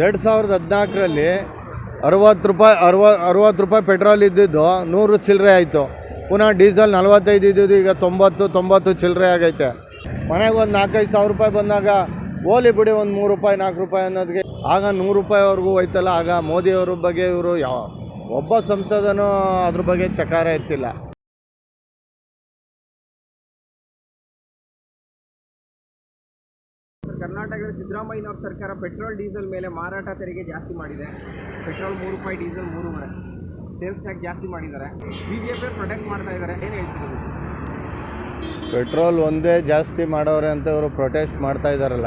ಎರಡು ಸಾವಿರದ ಹದಿನಾಲ್ಕರಲ್ಲಿ ಅರುವತ್ತು ರೂಪಾಯಿ, ಅರವ, ಅರವತ್ತು ರೂಪಾಯಿ ಪೆಟ್ರೋಲ್ ಇದ್ದಿದ್ದು ನೂರು ಚಿಲ್ಲರೆ ಆಯಿತು. ಪುನಃ ಡೀಸೆಲ್ ನಲ್ವತ್ತೈದು ಇದ್ದಿದ್ದು ಈಗ ತೊಂಬತ್ತು ತೊಂಬತ್ತು ಚಿಲ್ಲರೆ ಆಗೈತೆ. ಮನೆಗೆ ಒಂದು ನಾಲ್ಕೈದು ಸಾವಿರ ರೂಪಾಯಿ ಬಂದಾಗ ಓಲಿ ಬಿಡಿ ಒಂದು ಮೂರು ರೂಪಾಯಿ, ನಾಲ್ಕು ರೂಪಾಯಿ ಅನ್ನೋದಕ್ಕೆ ಆಗ ನೂರು ರೂಪಾಯಿವರೆಗೂ ಹೋಯ್ತಲ್ಲ, ಆಗ ಮೋದಿಯವ್ರ ಬಗ್ಗೆ ಇವರು ಯಾವ ಒಬ್ಬ ಸಂಸದನೂ ಅದ್ರ ಬಗ್ಗೆ ಚಕಾರ ಎತ್ತಿಲ್ಲ. ಕರ್ನಾಟಕದ ಸಿದ್ದರಾಮಯ್ಯನವ್ರ ಸರ್ಕಾರ ಪೆಟ್ರೋಲ್ ಡೀಸೆಲ್ ಮೇಲೆ ಮಾರಾಟ ತೆರಿಗೆ ಜಾಸ್ತಿ ಮಾಡಿದೆ. ಪೆಟ್ರೋಲ್ ಮೂರು ರೂಪಾಯಿ ಡೀಸೆಲ್ ಮೂರುವರೆ. ಸೇಲ್ಸ್ ಟ್ಯಾಕ್ಸ್ ಜಾಸ್ತಿ ಮಾಡಿದ್ದಾರೆ. ಬಿ ಜೆ ಪಿ ಪ್ರೊಟೆಕ್ಟ್ ಮಾಡ್ತಾ ಇದ್ದಾರೆ. ಏನು ಹೇಳ್ತಿರೋದು ಪೆಟ್ರೋಲ್ ಒಂದೇ ಜಾಸ್ತಿ ಮಾಡೋರೆ ಅಂತ ಅವರು ಪ್ರೊಟೆಸ್ಟ್ ಮಾಡ್ತಾ ಇದ್ದಾರಲ್ಲ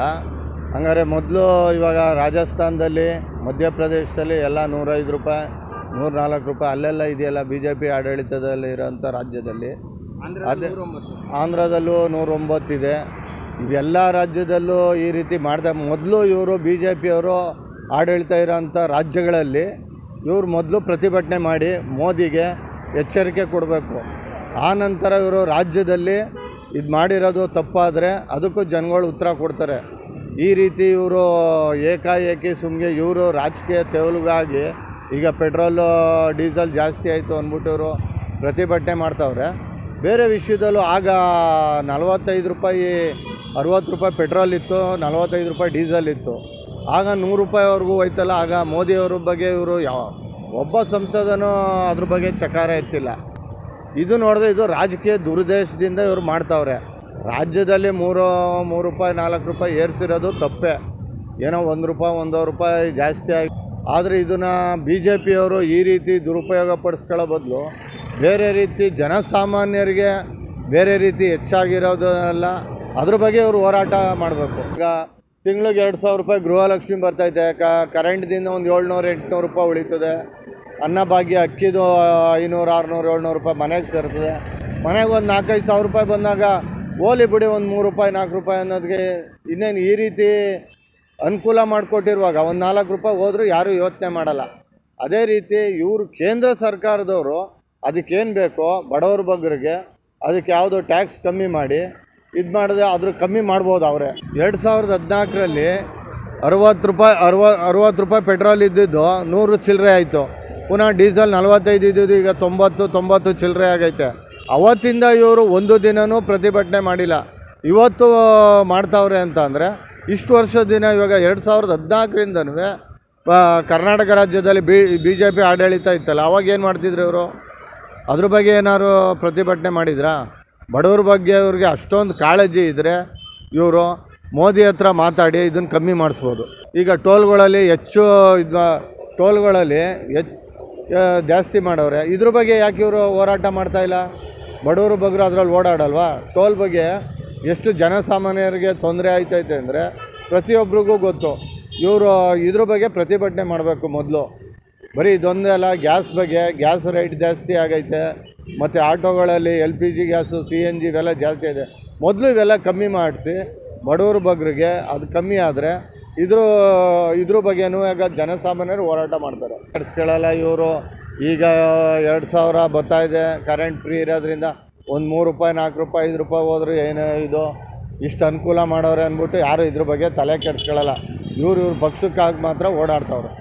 ಹಂಗಾರೆ ಮೊದಲು ಇವಾಗ ರಾಜಸ್ಥಾನದಲ್ಲಿ ಮಧ್ಯಪ್ರದೇಶದಲ್ಲಿ ಎಲ್ಲ ನೂರೈದು ರೂಪಾಯಿ ನೂರ ನಾಲ್ಕು ರೂಪಾಯಿ ಅಲ್ಲೆಲ್ಲ ಇದೆಯಲ್ಲ ಬಿ ಜೆ ಪಿ ಆಡಳಿತದಲ್ಲಿ ಇರೋಂಥ ರಾಜ್ಯದಲ್ಲಿ. ಅದೇ- ಆಂಧ್ರದಲ್ಲೂ ನೂರೊಂಬತ್ತಿದೆ ಇವೆಲ್ಲ ರಾಜ್ಯದಲ್ಲೂ ಈ ರೀತಿ ಮಾಡಿದೆ, ಮೊದಲು ಇವರು ಬಿ ಜೆ ಪಿಯವರು ಆಡಳಿತ ಇರೋಂಥ ರಾಜ್ಯಗಳಲ್ಲಿ ಇವರು ಮೊದಲು ಪ್ರತಿಭಟನೆ ಮಾಡಿ ಮೋದಿಗೆ ಎಚ್ಚರಿಕೆ ಕೊಡಬೇಕು. ಆನಂತರ ನಂತರ ಇವರು ರಾಜ್ಯದಲ್ಲಿ ಇದು ಮಾಡಿರೋದು ತಪ್ಪಾದರೆ ಅದಕ್ಕೂ ಜನಗಳು ಉತ್ತರ ಕೊಡ್ತಾರೆ. ಈ ರೀತಿ ಇವರು ಏಕಾಏಕಿ ಸುಮ್ಮನೆ ಇವರು ರಾಜಕೀಯ ತೆವಲುಗಾಗಿ ಈಗ ಪೆಟ್ರೋಲು, ಡೀಸೆಲ್ ಜಾಸ್ತಿ ಆಯಿತು ಅಂದ್ಬಿಟ್ಟು ಇವರು ಪ್ರತಿಭಟನೆ ಮಾಡ್ತಾವ್ರೆ. ಬೇರೆ ವಿಷಯದಲ್ಲೂ ಆಗ ನಲವತ್ತೈದು ರೂಪಾಯಿ ಅರುವತ್ತು ರೂಪಾಯಿ ಪೆಟ್ರೋಲ್ ಇತ್ತು, ನಲವತ್ತೈದು ರೂಪಾಯಿ ಡೀಸೆಲ್ ಇತ್ತು. ಆಗ ನೂರು ರೂಪಾಯಿವರೆಗೂ ಹೋಯ್ತಲ್ಲ, ಆಗ ಮೋದಿಯವ್ರ ಬಗ್ಗೆ ಇವರು ಯಾವ, ಒಬ್ಬ ಸಂಸದನೂ ಅದ್ರ ಬಗ್ಗೆ ಚಕಾರ ಎತ್ತಿಲ್ಲ. ಇದು ನೋಡಿದ್ರೆ ಇದು ರಾಜಕೀಯ ದುರುದ್ದೇಶದಿಂದ ಇವರು ಮಾಡ್ತಾವ್ರೆ. ರಾಜ್ಯದಲ್ಲಿ ಮೂರು ಮೂರು ರೂಪಾಯಿ, ನಾಲ್ಕು ರೂಪಾಯಿ ಏರಿಸಿರೋದು ತಪ್ಪೇ. ಏನೋ ಒಂದು ರೂಪಾಯಿ, ಒಂದೂವರೆ ರೂಪಾಯಿ ಜಾಸ್ತಿ ಆಗಿ. ಆದರೆ ಇದನ್ನು ಬಿ ಜೆ ಪಿಯವರು ಈ ರೀತಿ ದುರುಪಯೋಗ ಪಡಿಸ್ಕೊಳ್ಳೋ ಬದಲು ಬೇರೆ ರೀತಿ ಜನಸಾಮಾನ್ಯರಿಗೆ ಬೇರೆ ರೀತಿ ಹೆಚ್ಚಾಗಿರೋದನ್ನೆಲ್ಲ ಅದ್ರ ಬಗ್ಗೆ ಅವರು ಹೋರಾಟ ಮಾಡಬೇಕು. ಈಗ ತಿಂಗ್ಳಿಗೆ ಎರಡು ಸಾವಿರ ರೂಪಾಯಿ ಗೃಹಲಕ್ಷ್ಮಿ ಬರ್ತೈತೆ ಕ ಕರೆಂಟ್ದಿಂದ ಒಂದು ಏಳ್ನೂರು, ಎಂಟುನೂರು ರೂಪಾಯಿ ಉಳಿತದೆ. ಅನ್ನಭಾಗ್ಯ ಅಕ್ಕಿದು ಐನೂರು, ಆರುನೂರು, ಏಳ್ನೂರು ರೂಪಾಯಿ ಮನೆಗೆ ಸೇರ್ತದೆ. ಮನೆಗೆ ಒಂದು ನಾಲ್ಕೈದು ಸಾವಿರ ರೂಪಾಯಿ ಬಂದಾಗ ಓಲಿ ಬಿಡಿ ಒಂದು ಮೂರು ರೂಪಾಯಿ, ನಾಲ್ಕು ರೂಪಾಯಿ ಅನ್ನೋದಕ್ಕೆ ಇನ್ನೇನು ಈ ರೀತಿ ಅನುಕೂಲ ಮಾಡಿಕೊಟ್ಟಿರುವಾಗ ಒಂದು ನಾಲ್ಕು ರೂಪಾಯಿ ಹೋದರೂ ಯಾರೂ ಯೋಚನೆ ಮಾಡಲ್ಲ. ಅದೇ ರೀತಿ ಇವರು ಕೇಂದ್ರ ಸರ್ಕಾರದವರು ಅದಕ್ಕೇನು ಬೇಕೋ ಬಡವ್ರ ಬಗ್ಗರಿಗೆ ಅದಕ್ಕೆ ಯಾವುದೋ ಟ್ಯಾಕ್ಸ್ ಕಮ್ಮಿ ಮಾಡಿ ಇದು ಮಾಡಿದೆ ಅದ್ರ ಕಮ್ಮಿ ಮಾಡ್ಬೋದು ಅವರೇ. ಎರಡು ಸಾವಿರದ ಹದಿನಾಲ್ಕರಲ್ಲಿ ಅರವತ್ತು ರೂಪಾಯಿ, ಅರವ, ಅರವತ್ತು ರೂಪಾಯಿ ಪೆಟ್ರೋಲ್ ಇದ್ದಿದ್ದು ನೂರು ಚಿಲ್ಲರೆ ಆಯಿತು. ಪುನಃ ಡೀಸೆಲ್ ನಲ್ವತ್ತೈದು ಇದ್ದಿದ್ದು ಈಗ ತೊಂಬತ್ತು ತೊಂಬತ್ತು ಚಿಲ್ಲರೆ ಆಗೈತೆ. ಅವತ್ತಿಂದ ಇವರು ಒಂದು ದಿನವೂ ಪ್ರತಿಭಟನೆ ಮಾಡಿಲ್ಲ. ಇವತ್ತು ಮಾಡ್ತಾವ್ರೆ ಅಂತ ಅಂದರೆ ಇಷ್ಟು ವರ್ಷದ ದಿನ ಇವಾಗ ಎರಡು ಸಾವಿರದ ಹದಿನಾಲ್ಕರಿಂದನೂ ಕರ್ನಾಟಕ ರಾಜ್ಯದಲ್ಲಿ ಬಿ ಬಿ ಜೆ ಪಿ ಆಡಳಿತ ಇತ್ತಲ್ಲ, ಅವಾಗ ಏನು ಮಾಡ್ತಿದ್ರು ಇವರು? ಅದ್ರ ಬಗ್ಗೆ ಏನಾದ್ರು ಪ್ರತಿಭಟನೆ ಮಾಡಿದ್ರಾ? ಬಡವ್ರ ಬಗ್ಗೆ ಇವ್ರಿಗೆ ಅಷ್ಟೊಂದು ಕಾಳಜಿ ಇದ್ದರೆ ಇವರು ಮೋದಿ ಹತ್ರ ಮಾತಾಡಿ ಇದನ್ನು ಕಮ್ಮಿ ಮಾಡಿಸ್ಬೋದು. ಈಗ ಟೋಲ್ಗಳಲ್ಲಿ ಹೆಚ್ಚು ಇದು ಟೋಲ್ಗಳಲ್ಲಿ ಹೆಚ್ಚು ಜಾಸ್ತಿ ಮಾಡವ್ರೆ. ಇದ್ರ ಬಗ್ಗೆ ಯಾಕೆ ಇವರು ಹೋರಾಟ ಮಾಡ್ತಾಯಿಲ್ಲ ಬಡವರು ಬಗ್ಗರು ಅದರಲ್ಲಿ ಓಡಾಡಲ್ವಾ? ಟೋಲ್ ಬಗ್ಗೆ ಎಷ್ಟು ಜನಸಾಮಾನ್ಯರಿಗೆ ತೊಂದರೆ ಆಯ್ತೈತೆ ಅಂದರೆ ಪ್ರತಿಯೊಬ್ಬರಿಗೂ ಗೊತ್ತು. ಇವರು ಇದ್ರ ಬಗ್ಗೆ ಪ್ರತಿಭಟನೆ ಮಾಡಬೇಕು ಮೊದಲು. ಬರೀ ಇದೊಂದೇ ಅಲ್ಲ ಗ್ಯಾಸ್ ಬಗ್ಗೆ ಗ್ಯಾಸ್ ರೇಟ್ ಜಾಸ್ತಿ ಆಗೈತೆ, ಮತ್ತು ಆಟೋಗಳಲ್ಲಿ L P G gas C N G ಇವೆಲ್ಲ ಜಾಸ್ತಿ ಇದೆ. ಮೊದಲು ಇವೆಲ್ಲ ಕಮ್ಮಿ ಮಾಡಿಸಿ, ಬಡವ್ರ ಬಗ್ಗರಿಗೆ ಅದು ಕಮ್ಮಿ ಆದರೆ, ಇದ್ರ ಇದ್ರ ಬಗ್ಗೆನೂ ಈಗ ಜನಸಾಮಾನ್ಯರು ಹೋರಾಟ ಮಾಡ್ತಾರೆ. ಕಟ್ಸ್ಕೊಳ್ಳಲ್ಲ ಇವರು, ಈಗ ಎರಡು ಸಾವಿರ ಬರ್ತಾ ಕರೆಂಟ್ ಫ್ರೀ ಇರೋದ್ರಿಂದ ಒಂದು ಮೂರು ರೂಪಾಯಿ, ನಾಲ್ಕು ರೂಪಾಯಿ, ಐದು ರೂಪಾಯಿ ಹೋದ್ರೆ ಏನು ಇದು? ಇಷ್ಟು ಅನುಕೂಲ ಮಾಡೋರೆ ಅಂದ್ಬಿಟ್ಟು ಯಾರು ಇದ್ರ ಬಗ್ಗೆ ತಲೆ ಕೆಡಿಸ್ಕೊಳ್ಳಲ್ಲ ಇವ್ರು ಇವ್ರ ಪಕ್ಷಕ್ಕಾಗಿ ಮಾತ್ರ ಓಡಾಡ್ತವ್ರೆ.